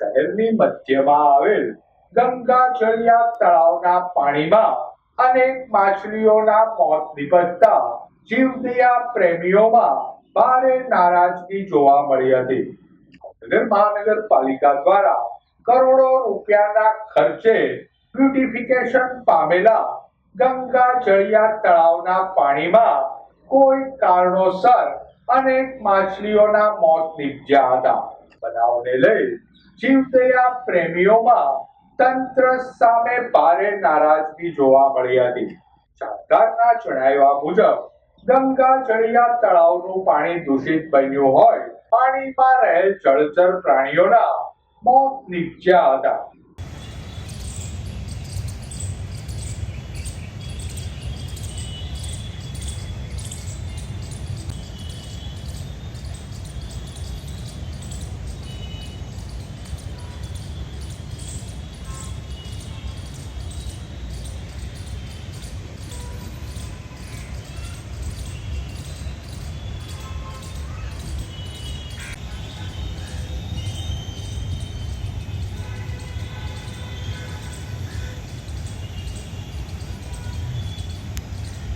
શહેરની મધ્યમાં આવેલ ગંગા જળિયા તળાવના પાણીમાં અનેક માછલીઓના મોત નિપજતા જીવદયા પ્રેમીઓમાં ભારે નારાજગી જોવા મળી હતી. ભાવનગર મહાનગરપાલિકા દ્વારા કરોડો રૂપિયાના ખર્ચે બ્યુટિફિકેશન પામેલા ગંગા જળિયા તળાવના પાણીમાં કોઈ કારણોસર અનેક માછલીઓના મોત નીપજ્યા હતા. બનાવને લઈ જીવદયા પ્રેમીઓમાં તંત્ર સામે ભારે નારાજગી જોવા મળી હતી. સરકારના જણાવ્યા મુજબ, ગંગા જળિયા તળાવનું પાણી દૂષિત બન્યું હોય, પાણીમાં રહેલ જળચર પ્રાણીઓના મોત નીપજ્યા હતા.